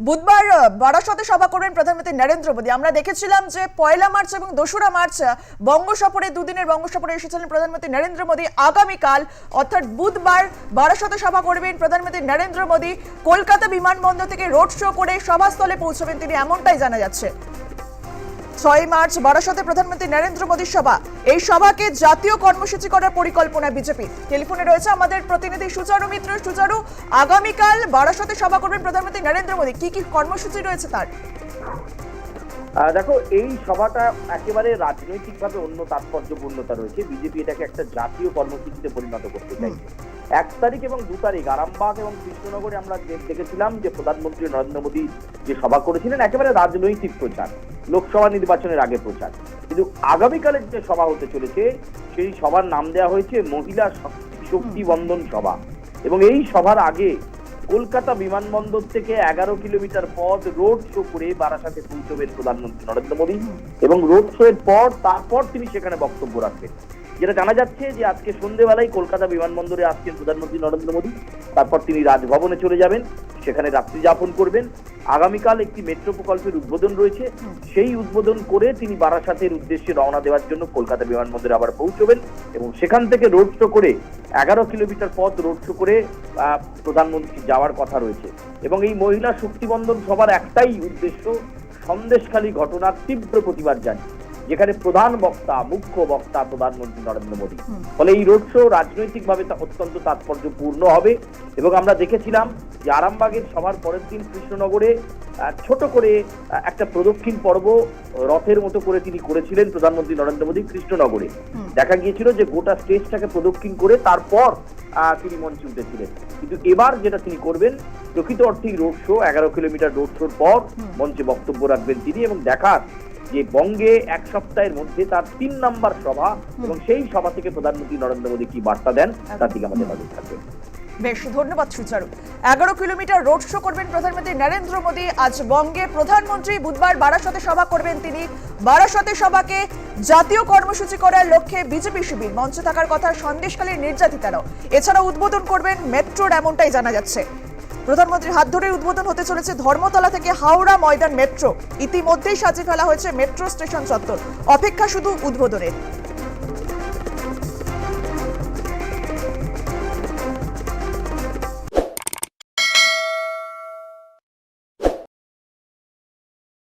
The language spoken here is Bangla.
বুধবার বারাসতে সভা করবেন প্রধানমন্ত্রী নরেন্দ্র মোদী। আমরা দেখেছিলাম যে পয়লা মার্চ এবং দোসরা মার্চ বঙ্গ সফরে, দুদিনের বঙ্গ সফরে এসেছিলেন প্রধানমন্ত্রী নরেন্দ্র মোদী। আগামীকাল, অর্থাৎ বুধবার, বারাসতে সভা করবেন প্রধানমন্ত্রী নরেন্দ্র মোদী। কলকাতা বিমানবন্দর থেকে রোড শো করে সভাস্থলে পৌঁছবেন তিনি, এমনটাই জানা যাচ্ছে। ছয় মার্চ বারাসতে প্রধানমন্ত্রী নরেন্দ্র মোদীর সভা। এই সভাকে জাতীয় কর্মসূচি করার পরিকল্পনা বিজেপি। টেলিফোনে রয়েছে আমাদের প্রতিনিধি সুচারু মিত্র। সুচারু, আগামীকাল বারাসতে সভা করবেন প্রধানমন্ত্রী নরেন্দ্র মোদী। কি কি কর্মসূচি রয়েছে তার? দেখো, এই সভাটা একেবারে রাজনৈতিকভাবে অন্য তাৎপর্যপূর্ণতা রয়েছে। বিজেপি এটাকে একটা জাতীয় কর্মসূচিতে পরিণত করতে চাইছে। এক তারিখ এবং দু তারিখ। আরামবাগ এবং কৃষ্ণনগরে আমরা দেখেছিলাম যে প্রধানমন্ত্রী নরেন্দ্র মোদী যে সভা করেছিলেন, একেবারে রাজনৈতিক প্রচার, লোকসভা নির্বাচনের আগে প্রচার। কিন্তু আগামীকালের যে সভা হতে চলেছে, সেই সভার নাম দেওয়া হয়েছে মহিলা শক্তি- বন্ধন সভা। এবং এই সভার আগে কলকাতা বিমানবন্দর থেকে এগারো কিলোমিটার পথ রোড শো করে বারাসাতে পৌঁছবেন প্রধানমন্ত্রী নরেন্দ্র মোদী। এবং রোড শো এর পর, তারপর তিনি সেখানে বক্তব্য রাখবেন। যেটা জানা যাচ্ছে যে আজকে সন্ধ্যেবেলায় কলকাতা বিমানবন্দরে আসছেন প্রধানমন্ত্রী নরেন্দ্র মোদী, তারপর তিনি রাজভবনে চলে যাবেন, সেখানে রাত্রি যাপন করবেন। আগামীকাল একটি মেট্রো প্রকল্পের উদ্বোধন রয়েছে। সেই উদ্বোধন করে তিনি বারাসাতের উদ্দেশ্যে রওনা দেওয়ার জন্য কলকাতা বিমানবন্দরে আবার পৌঁছবেন এবং সেখান থেকে রোড শো করে, এগারো কিলোমিটার পথ রোড শো করে প্রধানমন্ত্রী যাওয়ার কথা রয়েছে। এবং এই মহিলা শক্তিবন্ধন সবার একটাই উদ্দেশ্য, সন্দেশখালী ঘটনার তীব্র প্রতিবাদ জানিয়ে। যেখানে প্রধান বক্তা মুখ্য বক্তা প্রধানমন্ত্রী নরেন্দ্র মোদী। ফলে এই রোড শো রাজনৈতিকভাবে তা অত্যন্ত তাৎপর্যপূর্ণ হবে এবং আমরা দেখেছিলাম যে আরামবাগের সভার পরের দিন কৃষ্ণনগরে ছোট করে একটা প্রদক্ষিণ পর্ব রথের মতো করে তিনি করেছিলেন প্রধানমন্ত্রী নরেন্দ্র মোদী কৃষ্ণনগরে। দেখা গিয়েছিল যে গোটা স্টেজটাকে প্রদক্ষিণ করে তারপর আহ, তিনি মঞ্চে উঠেছিলেন। কিন্তু এবার যেটা তিনি করবেন প্রকৃত অর্থেই রোড শো এগারো কিলোমিটার রোড শোর পর মঞ্চে বক্তব্য রাখবেন তিনি এবং দেখার যে বঙ্গে এক সপ্তাহের মধ্যে তার তিন নাম্বার সভা এবং সেই সভা থেকে প্রধানমন্ত্রী নরেন্দ্র মোদী কি বার্তা দেন তার দিকে আমাদের নজর থাকবে। বেশ ধন্যবাদ সুচারু। এগারো কিলোমিটার রোড শো করবেন প্রধানমন্ত্রী নরেন্দ্র মোদী। আজ বঙ্গে প্রধানমন্ত্রী বুধবার বারাসতে সভা করবেন তিনি। বারাসতে সভাকে জাতীয় কর্মসূচি করার লক্ষ্যে বিজেপি শিবির। মঞ্চে থাকার কথা সন্দেশকালীর নির্যাতিতারাও। এছাড়া উদ্বোধন করবেন মেট্রোর এমনটাই জানা যাচ্ছে। প্রধানমন্ত্রীর হাত ধরে উদ্বোধন হতে চলেছে ধর্মতলা থেকে হাওড়া ময়দান মেট্রো। ইতিমধ্যেই সাজিয়ে ফেলা হয়েছে মেট্রো স্টেশন চত্বর। অপেক্ষা শুধু উদ্বোধনের।